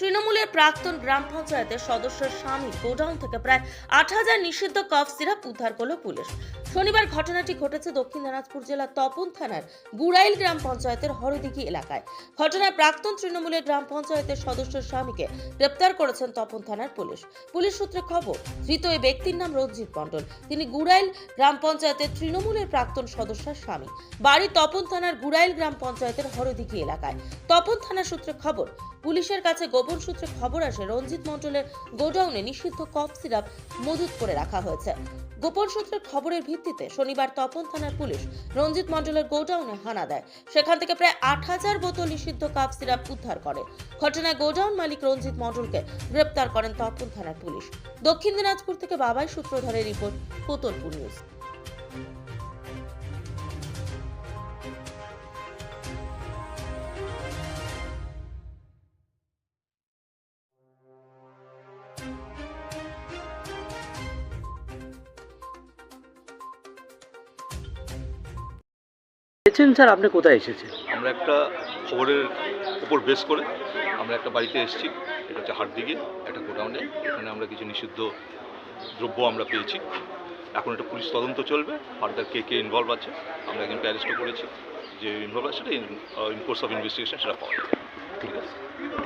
তৃণমূলের প্রাক্তন গ্রাম পঞ্চায়েতের সদস্যের স্বামী গোডাউন থেকে প্রায় আট হাজার নিষিদ্ধ কফ সিরাপ উদ্ধার করল পুলিশ। শনিবার ঘটনাটি ঘটেছে দক্ষিণ দিনাজপুর জেলার তপন থানার গুড়াইল গ্রাম পঞ্চায়েতের হরদিঘি এলাকায়। ঘটনায় প্রাক্তন তৃণমূলের গ্রাম পঞ্চায়েতের সদস্যের স্বামীকে গ্রেপ্তার করেছেন তপন থানার পুলিশ। পুলিশ সূত্রে খবর, ধৃত এই ব্যক্তির নাম রঞ্জিত মণ্ডল। তিনি গুড়াইল গ্রাম পঞ্চায়েতের তৃণমূলের প্রাক্তন সদস্যের স্বামী। বাড়ি তপন থানার গুড়াইল গ্রাম পঞ্চায়েতের হরদিঘি এলাকায়। তপন থানা সূত্রে খবর, পুলিশের কাছে গোপন সূত্রে খবর আসে, রঞ্জিত মণ্ডলের গোডাউনে নিষিদ্ধ কফ সিরাপ মজুত করে রাখা হয়েছে। গোপন সূত্রের খবরের ভিত্তিতে শনিবার তপন থানার পুলিশ রঞ্জিত মণ্ডলের গোডাউনে হানা দেয়। সেখান থেকে প্রায় আট হাজার বোতল নিষিদ্ধ কাপ সিরাপ উদ্ধার করে। ঘটনায় গোডাউন মালিক রঞ্জিত মণ্ডলকে গ্রেপ্তার করেন তপন থানার পুলিশ। দক্ষিণ দিনাজপুর থেকে বাবাই সূত্রধরের রিপোর্ট কোতলপুর নিউজ। এসেছেন স্যার? আপনি কোথায় এসেছেন? আমরা একটা খবরের উপর বেস করে আমরা একটা বাড়িতে এসেছি। এটা হচ্ছে হাটদিঘি, একটা গোডাউনে। এখানে আমরা কিছু নিষিদ্ধ দ্রব্য আমরা পেয়েছি। এখন এটা পুলিশ তদন্ত চলবে। ফার্দার কে কে ইনভলভ আছে, আমরা একজনকে অ্যারেস্টও করেছি। যে ইনভলভ আছে, সেটা ইন কোর্স অফ ইনভেস্টিগেশন সেটা পাওয়া ঠিক আছে?